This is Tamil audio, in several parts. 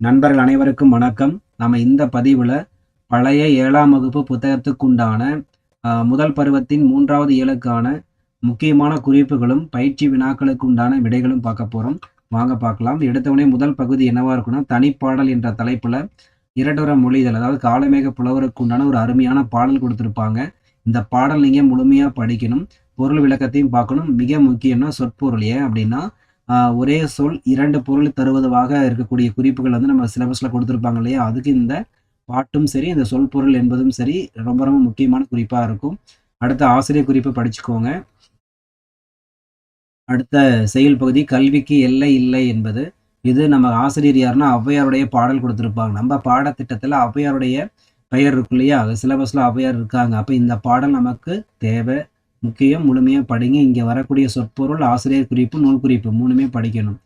நண்பர்கள் அனைவருக்கும் வணக்கம். நம்ம இந்த பதிவில் பழைய ஏழாம் வகுப்பு புத்தகத்துக்குண்டான முதல் பருவத்தின் மூன்றாவது இயலுக்கான முக்கியமான குறிப்புகளும் பயிற்சி வினாக்களுக்கு உண்டான விடைகளும் பார்க்க போகிறோம் வாங்க பார்க்கலாம். எடுத்தவொடனே முதல் பகுதி என்னவா இருக்குன்னா தனிப்பாடல் என்ற தலைப்பில் இரண்டுற மொழிதல் அதாவது காலமேக புலவருக்கு உண்டான ஒரு அருமையான பாடல் கொடுத்துருப்பாங்க. இந்த பாடல் நீங்கள் முழுமையாக படிக்கணும். பொருள் விளக்கத்தையும் பார்க்கணும். மிக முக்கியம்னா சொற்பொருள் ஏன் அப்படின்னா ஒரே சொல் இரண்டு பொருள் தருவதாக இருக்கக்கூடிய குறிப்புகள் வந்து நம்ம சிலபஸில் கொடுத்துருப்பாங்க இல்லையா? அதுக்கு இந்த பாட்டும் சரி இந்த சொல் பொருள் என்பதும் சரி ரொம்ப ரொம்ப முக்கியமான குறிப்பாக இருக்கும். அடுத்த ஆசிரியர் குறிப்பை படிச்சுக்கோங்க. அடுத்த செயல் பகுதி கல்விக்கு எல்லை இல்லை என்பது. இது நம்ம ஆசிரியர் யாருன்னா ஔவையாருடைய பாடல் கொடுத்துருப்பாங்க. நம்ம பாடத்திட்டத்தில் ஔவையாருடைய பெயர் இருக்கு இல்லையா? சிலபஸில் ஔவையார் இருக்காங்க. அப்போ இந்த பாடல் நமக்கு தேவை. முக்கியம் முழுமையாக படிங்க. இங்கே வரக்கூடிய சொற்பொருள் ஆசிரியர் குறிப்பு நூல் குறிப்பு மூணுமே படிக்கணும்.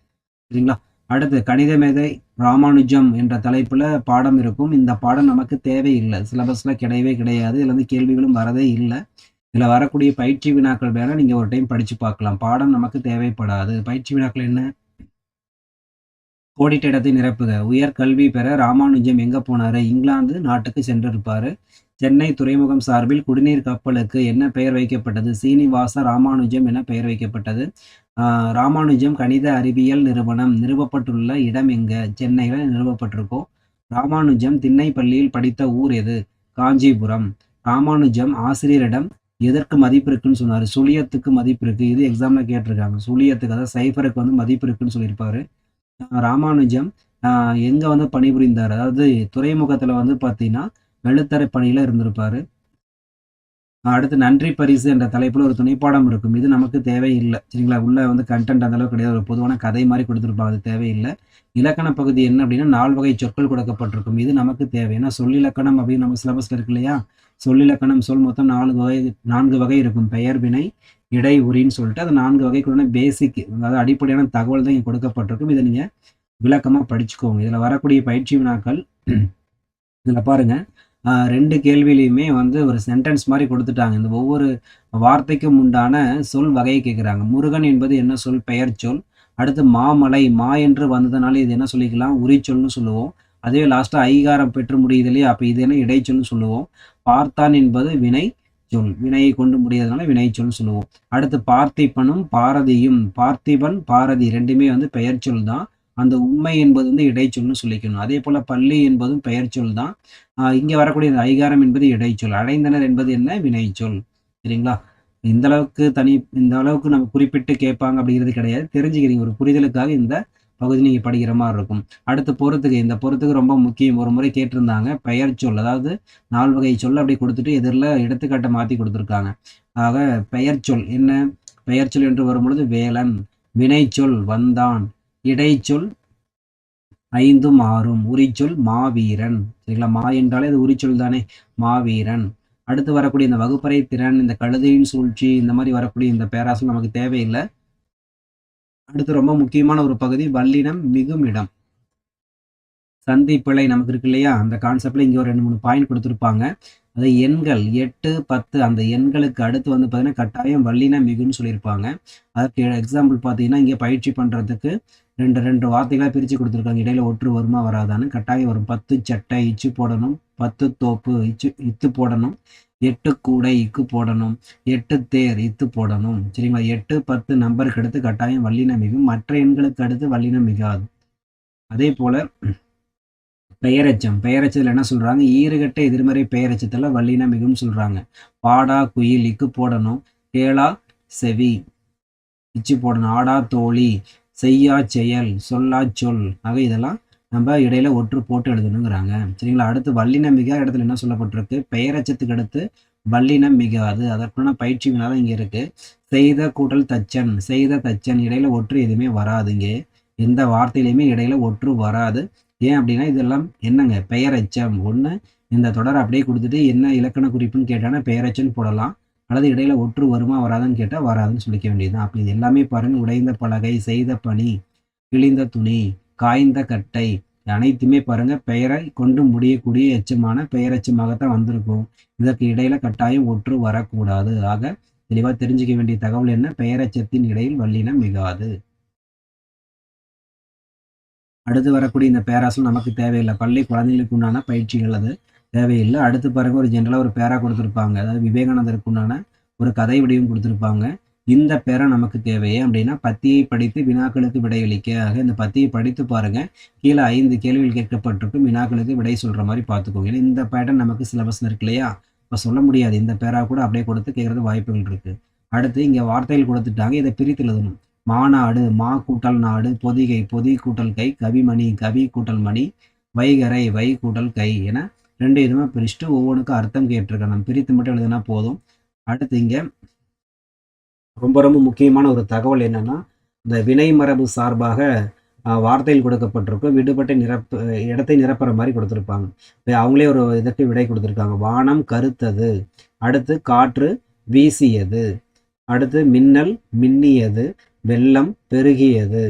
சரிங்களா? அடுத்து கணித மேதை ராமானுஜம் என்ற தலைப்பில் பாடம் இருக்கும். இந்த பாடம் நமக்கு தேவையில்லை. சிலபஸில் கிடையவே கிடையாது. இதில் வந்து கேள்விகளும் வரதே இல்லை. இதில் வரக்கூடிய பயிற்சி வினாக்கள் வேணால் நீங்கள் ஒரு டைம் படித்து பார்க்கலாம். பாடம் நமக்கு தேவைப்படாது. பயிற்சி வினாக்கள் என்ன? கோடிட்ட இடத்தை நிரப்புக. உயர் கல்வி பெற ராமானுஜம் எங்கே போனார்? இங்கிலாந்து நாட்டுக்கு சென்றிருப்பார். சென்னை துறைமுகம் சார்பில் குடிநீர் கப்பலுக்கு என்ன பெயர் வைக்கப்பட்டது? சீனிவாச ராமானுஜம் என பெயர் வைக்கப்பட்டது. ஆஹ் ராமானுஜம் கணித அறிவியல் நிறுவனம். நிறுவப்பட்டுள்ள இடம் எங்க? சென்னையில் நிறுவப்பட்டிருக்கோம். ராமானுஜம் திண்ணை பள்ளியில் படித்த ஊர் எது? காஞ்சிபுரம். ராமானுஜம் ஆசிரியரிடம் எதற்கு மதிப்பு இருக்குன்னு சொன்னார். சுழியத்துக்கு மதிப்பு இருக்கு இது எக்ஸாம்ல கேட்டிருக்காங்க. சுழியத்துக்கு அதாவது சைஃபருக்கு வந்து மதிப்பு இருக்குன்னு சொல்லியிருப்பாரு ராமானுஜம் ஆஹ் எங்க வந்து பணிபுரிந்தார்? அதாவது துறைமுகத்துல வந்து பார்த்தீங்கன்னா வெளுத்தரை பணியில இருந்திருப்பாரு. அடுத்து நன்றி பரிசு என்ற தலைப்பில் ஒரு துணைப்பாடம் இருக்கும். இது நமக்கு தேவையில்லை. சரிங்களா? உள்ள வந்து கண்டென்ட் அந்தளவுக்கு கிடையாது. ஒரு பொதுவான கதை மாதிரி கொடுத்துருப்பாங்க. அது தேவையில்லை. இலக்கண பகுதி என்ன அப்படின்னா நால் வகை சொற்கள் கொடுக்கப்பட்டிருக்கும். இது நமக்கு தேவை. ஏன்னா சொல்லிலக்கணம் அப்படின்னு நம்ம சிலபஸ்ல இருக்கு இல்லையா? சொல்லிலக்கணம் சொல் மொத்தம் நான்கு வகை நான்கு வகை இருக்கும். பெயர் வினை இடை உரின்னு சொல்லிட்டு அது நான்கு வகைக்குள்ள பேசிக் அதாவது அடிப்படையான தகவல் தான் இங்கே கொடுக்கப்பட்டிருக்கும். இதை நீங்கள் விளக்கமாக படிச்சுக்கோங்க. இதில் வரக்கூடிய பயிற்சி வினாக்கள் இதில் பாருங்க. ரெண்டு கேள்வியிலையுமே வந்து ஒரு சென்டென்ஸ் மாதிரி கொடுத்துட்டாங்க. இந்த ஒவ்வொரு வார்த்தைக்கும் உண்டான சொல் வகையை கேட்குறாங்க முருகன் என்பது என்ன சொல்? பெயர் சொல். அடுத்து மாமலை. மா என்று வந்ததுனால இது என்ன சொல்லிக்கலாம்? உரிச்சொல்னு சொல்லுவோம். அதே லாஸ்ட்டாக ஐகாரம் பெற்று முடியுது இல்லையா? அப்போ இது என்ன? இடைச்சொல்னு சொல்லுவோம். பார்த்தான் என்பது வினை சொல். வினையை கொண்டு முடியாதனால வினைச்சொல் சொல்லுவோம். அடுத்து பார்த்திபனும் பாரதியும். பார்த்திபன் பாரதி ரெண்டுமே வந்து பெயர் சொல் தான் அந்த உண்மை என்பது வந்து இடைச்சொல்னு சொல்லிக்கணும். அதே போல பள்ளி என்பதும் பெயர் சொல் தான். இங்கே வரக்கூடிய அதிகாரம் ஐகாரம் என்பது இடைச்சொல். அடைந்தனர் என்பது என்ன? வினைச்சொல். சரிங்களா? இந்த அளவுக்கு தனி இந்த அளவுக்கு நம்ம குறிப்பிட்டு கேட்பாங்க அப்படிங்கிறது கிடையாது. தெரிஞ்சுக்கிறீங்க. ஒரு புரிதலுக்காக இந்த பகுதி நீங்கள் படிக்கிற மாதிரி இருக்கும். அடுத்து பொறுத்துக்கு இந்த பொறுத்துக்கு ரொம்ப முக்கியம். ஒரு முறை கேட்டிருந்தாங்க. பெயர் சொல். அதாவது நால் வகை சொல் அப்படி கொடுத்துட்டு எதிரில் எடுத்துக்காட்டை மாற்றி கொடுத்துருக்காங்க. ஆக பெயர் சொல். என்ன? பெயர் சொல் என்று வரும்பொழுது வேலன். வினைச்சொல். வந்தான். இடைச்சொல் ஐந்தும் ஆறும். உரிச்சொல் மாவீரன். சரிங்களா? மா என்றாலே அது உரிச்சொல் தானே? மாவீரன். அடுத்து வரக்கூடிய இந்த வகுப்பறை திறன் இந்த கழுதையின் சூழ்ச்சி இந்த மாதிரி வரக்கூடிய இந்த பேராசல் நமக்கு தேவையில்லை. அடுத்து ரொம்ப முக்கியமான ஒரு பகுதி வல்லினம் மிகும் இடம் சந்தி பிழை நமக்கு இருக்கு இல்லையா? அந்த கான்செப்டில் இங்கே ஒரு ரெண்டு மூணு பாயிண்ட் கொடுத்துருப்பாங்க. அது எண்கள். எட்டு பத்து அந்த எண்களுக்கு அடுத்து வந்து பார்த்தீங்கன்னா கட்டாயம் வள்ளினா மிகுன்னு சொல்லியிருப்பாங்க. அதுக்கு எக்ஸாம்பிள் பார்த்தீங்கன்னா இங்கே பயிற்சி பண்ணுறதுக்கு ரெண்டு ரெண்டு வார்த்தைகளாக பிரித்து கொடுத்துருக்காங்க. இடையில ஒற்று வருமா வராதான்னு. கட்டாயம் வரும். பத்து சட்டை இச்சு போடணும். பத்து தோப்பு இச்சு இத்து போடணும். எட்டு கூடை இக்கு போடணும். எட்டு தேர் இத்து போடணும். சரிங்களா? எட்டு பத்து நம்பருக்கு அடுத்து கட்டாயம் வள்ளின மிகும். மற்ற எண்களுக்கு அடுத்து வள்ளினம் மிகாது. அதே போல பெயரச்சம். பெயரச்சத்தில் என்ன சொல்றாங்க? ஈறுகட்ட எதிர்மறை பெயரச்சத்தில் வல்லின மிகவும் சொல்றாங்க. பாடா குயில் இக்கு போடணும். கேளா செவி. இச்சு போடணும். ஆடா தோழி. செய்யா செயல். சொல்லா சொல். ஆக இதெல்லாம் நம்ம இடையில ஒற்று போட்டு எழுதணுங்கிறாங்க. சரிங்களா? அடுத்து வல்லினம் மிக இடத்துல என்ன சொல்லப்பட்டிருக்கு? பெயரச்சத்துக்கு அடுத்து வல்லினம் மிகாது. அதற்கான பயிற்சி வினாதான் இங்கே இருக்கு. செய்த கூட்டல் தச்சன். செய்த தச்சன் இடையில ஒற்று எதுவுமே வராது இங்கே எந்த வார்த்தையிலையுமே இடையில ஒற்று வராது. ஏன் அப்படின்னா இதெல்லாம் என்னங்க? பெயரச்சம் ஒன்று இந்த தொடர் அப்படியே கொடுத்துட்டு என்ன இலக்கண குறிப்புன்னு கேட்டானா பெயரெச்சம் போடலாம். அல்லது இடையில ஒற்று வருமா வராதுன்னு கேட்டால் வராதுன்னு சொல்லிக்க வேண்டியதுதான். அப்போ இது எல்லாமே பாருங்க. உடைந்த பலகை செய்த பணி கிழிந்த துணி காய்ந்த கட்டை அனைத்துமே பாருங்க. பெயரை கொண்டு முடியக்கூடிய எச்சமான பெயரச்சமாகத்தான் வந்திருக்கும். இதற்கு இடையில கட்டாயம் ஒற்று வரக்கூடாது. ஆக தெளிவாக தெரிஞ்சுக்க வேண்டிய தகவல் என்ன? பெயரச்சத்தின் இடையில் வல்லினம் மிகாது. அடுத்து வரக்கூடிய இந்த பேராஸ்லாம் நமக்கு தேவையில்லை. பள்ளி குழந்தைகளுக்கு உண்டான பயிற்சிகள் அது தேவையில்லை. அடுத்து பாருங்க ஒரு ஜென்ரலாக ஒரு பேரா கொடுத்துருப்பாங்க. அதாவது விவேகானந்தருக்கு உண்டான ஒரு கதை வடிவம் கொடுத்துருப்பாங்க. இந்த பேரை நமக்கு தேவையே அப்படின்னா பத்தியை படித்து வினாக்களுக்கு விடையளிக்க ஆக இந்த பத்தியை படித்து பாருங்க. கீழே ஐந்து கேள்விகள் கேட்கப்பட்டிருக்கும். வினாக்களுக்கு விடை சொல்கிற மாதிரி பார்த்துக்கோங்க. ஏன்னா இந்த பேட்டர்ன் நமக்கு சிலபஸ் இருக்கு இல்லையா? இப்போ சொல்ல முடியாது. இந்த பேரா கூட அப்படியே கொடுத்து கேட்குறது வாய்ப்புகள் இருக்குது அடுத்து இங்கே வார்த்தைகள் கொடுத்துட்டாங்க. இதை பிரித்து எழுதணும். மாநாடு மா கூட்டல் நாடு பொதிகை பொதி கூட்டல் கை கவிமணி கவி கூட்டல் மணி வைகரை வை கூட்டல் கை என ரெண்டு இதுவுமே பிரிச்சுட்டு ஒவ்வொன்றுக்கும் அர்த்தம் கேட்டிருக்கேன். நம்ம பிரித்து மட்டும் எழுதுனா போதும். அடுத்து இங்க ரொம்ப ரொம்ப முக்கியமான ஒரு தகவல் என்னன்னா இந்த வினை மரபு சார்பாக வார்த்தையில் கொடுக்கப்பட்டிருக்கும் விடுபட்ட நிரப்பு இடத்தை நிரப்புற மாதிரி கொடுத்துருப்பாங்க. அவங்களே ஒரு இதற்கு விடை கொடுத்துருக்காங்க. வானம் கருத்தது. அடுத்து காற்று வீசியது. அடுத்து மின்னல் மின்னியது. வெள்ளம் பெருகியது.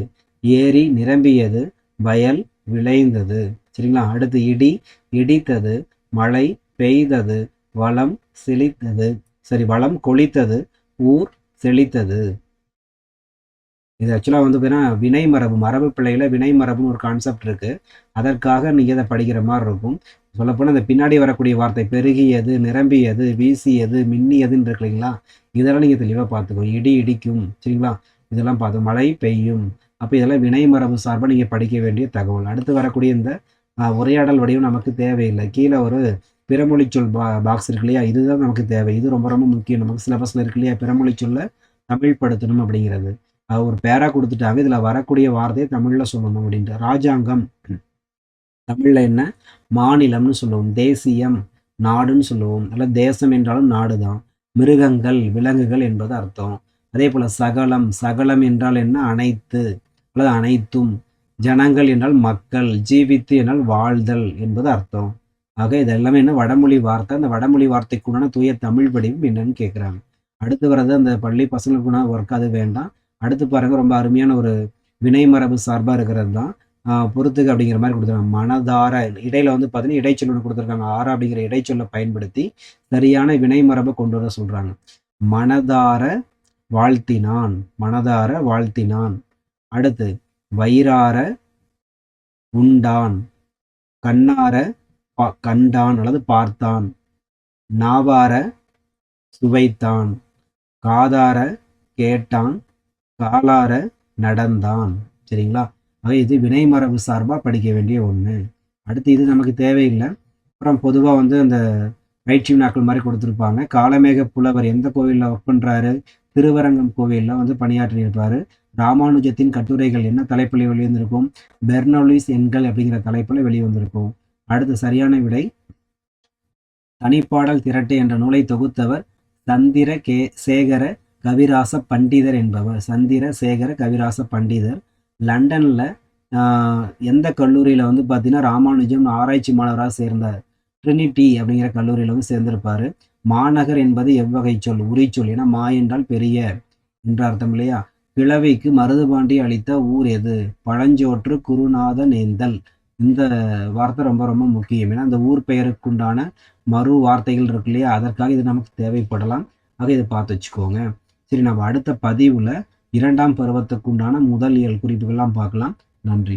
ஏரி நிரம்பியது. வயல் விளைந்தது. சரிங்களா? அடுத்து இடி. இடித்தது. மழை பெய்தது. வளம் செழித்தது. சரி வளம் கொளித்தது. ஊர் செழித்தது. இது ஆக்சுவலாக வந்து பார்த்தீங்கன்னா வினை மரபு மரபு பிள்ளையில வினை மரபுன்னு ஒரு கான்செப்ட் இருக்கு. அதற்காக நீங்கள் இதை படிக்கிற மாதிரி இருக்கும். சொல்லப்போனால் இந்த பின்னாடி வரக்கூடிய வார்த்தை பெருகியது நிரம்பியது வீசியது மின்னியதுன்னு இருக்கு இல்லைங்களா? இதெல்லாம் நீங்கள் தெளிவாக பார்த்துக்கோ இடி இடிக்கும். சரிங்களா? இதெல்லாம் பார்த்து மழை பெய்யும். அப்போ இதெல்லாம் வினை மரபு சார்பாக நீங்கள் படிக்க வேண்டிய தகவல். அடுத்து வரக்கூடிய இந்த உரையாடல் வடிவம் நமக்கு தேவையில்லை. கீழே ஒரு பிறமொழி சொல் பா பாக்ஸ் இருக்கு இல்லையா? இதுதான் நமக்கு தேவை. இது ரொம்ப ரொம்ப முக்கியம். நமக்கு சிலபஸில் இருக்கு இல்லையா? பிறமொழி சொல்ல தமிழ்படுத்தணும் அப்படிங்கிறது. ஒரு பேரா கொடுத்துட்டாங்க. இதில் வரக்கூடிய வார்த்தையை தமிழில் சொல்லணும் அப்படின்ட்டு. ராஜாங்கம். தமிழில் என்ன? மாநிலம்னு சொல்லுவோம். தேசியம் நாடுன்னு சொல்லுவோம். அல்ல தேசம் என்றாலும் நாடு தான் மிருகங்கள் விலங்குகள் என்பது அர்த்தம். அதே போல் சகலம் சகலம் என்றால் என்ன? அனைத்து. அல்லது அனைத்தும். ஜனங்கள் என்றால் மக்கள். ஜீவித்து என்றால் வாழ்தல் என்பது அர்த்தம். ஆக இது எல்லாமே என்ன? வடமொழி வார்த்தை. அந்த வடமொழி வார்த்தைக்குண்டான தூய தமிழ் வடிவம் என்னன்னு கேட்குறாங்க அடுத்து வர்றது அந்த பள்ளி பசங்களுக்குண்டான ஒர்க் அது வேண்டாம். அடுத்து பாருங்க ரொம்ப அருமையான ஒரு வினை மரபு சார்பாக இருக்கிறது தான். பொறுத்துக்கு அப்படிங்கிற மாதிரி கொடுத்துருக்காங்க. மனதார. இடையில வந்து பார்த்தீங்கன்னா இடைச்சொல் ஒன்று கொடுத்துருக்காங்க. ஆறா அப்படிங்கிற இடைச்சொல்லை பயன்படுத்தி சரியான வினை மரபை கொண்டு வர சொல்கிறாங்க மனதார வாழ்த்தினான் மனதார வாழ்த்தினான். அடுத்து வயிறார உண்டான் கண்ணார பா- கண்டான் அல்லது பார்த்தான். நாவார சுவைத்தான் காதார கேட்டான் காலார நடந்தான். சரிங்களா? ஆக இது வினைமரபு சார்பாக படிக்க வேண்டிய ஒன்று அடுத்து இது நமக்கு தேவையில்லை. அப்புறம் பொதுவாக வந்து அந்த பயிற்சி நாட்கள் மாதிரி கொடுத்துருப்பாங்க. காலமேக புலவர் எந்த கோவிலில் ஒர்க் பண்ணுறாரு திருவரங்கம் கோவிலில் வந்து பணியாற்றியிருப்பார் ராமானுஜத்தின் கட்டுரைகள் என்ன தலைப்பில் வெளிவந்திருக்கும்? பெர்னோலிஸ் எண்கள் அப்படிங்கிற தலைப்பில் வெளிவந்திருக்கும். அடுத்து சரியான விடை. தனிப்பாடல் திரட்டு என்ற நூலை தொகுத்தவர் சந்திர கே சேகர கவிராச பண்டிதர் என்பவர். சந்திர சேகர கவிராச பண்டிதர். லண்டனில் எந்த கல்லூரியில் வந்து பார்த்தீங்கன்னா ராமானுஜம் ஆராய்ச்சி மாணவராக சேர்ந்தார். ட்ரினிட்டி அப்படிங்கிற கல்லூரியில் வந்து சேர்ந்திருப்பாரு. மாநகர் என்பது எவ்வகை சொல் உரிச்சொல் ஏன்னா மா என்றால் பெரிய என்ற அர்த்தம் இல்லையா? கிழவிக்கு மருதுபாண்டி அளித்த ஊர் எது? பழஞ்சோற்று குருநாத நேந்தல். இந்த வார்த்தை ரொம்ப ரொம்ப முக்கியம். ஏன்னா அந்த ஊர் பெயருக்குண்டான மறு வார்த்தைகள் இருக்கு இல்லையா? அதற்காக இது நமக்கு தேவைப்படலாம். ஆக இதை பார்த்து வச்சுக்கோங்க. சரி நம்ம அடுத்த பதிவில் இரண்டாம் பருவத்துக்குண்டான முதல் இயல் குறிப்புகள்லாம் பார்க்கலாம். நன்றி.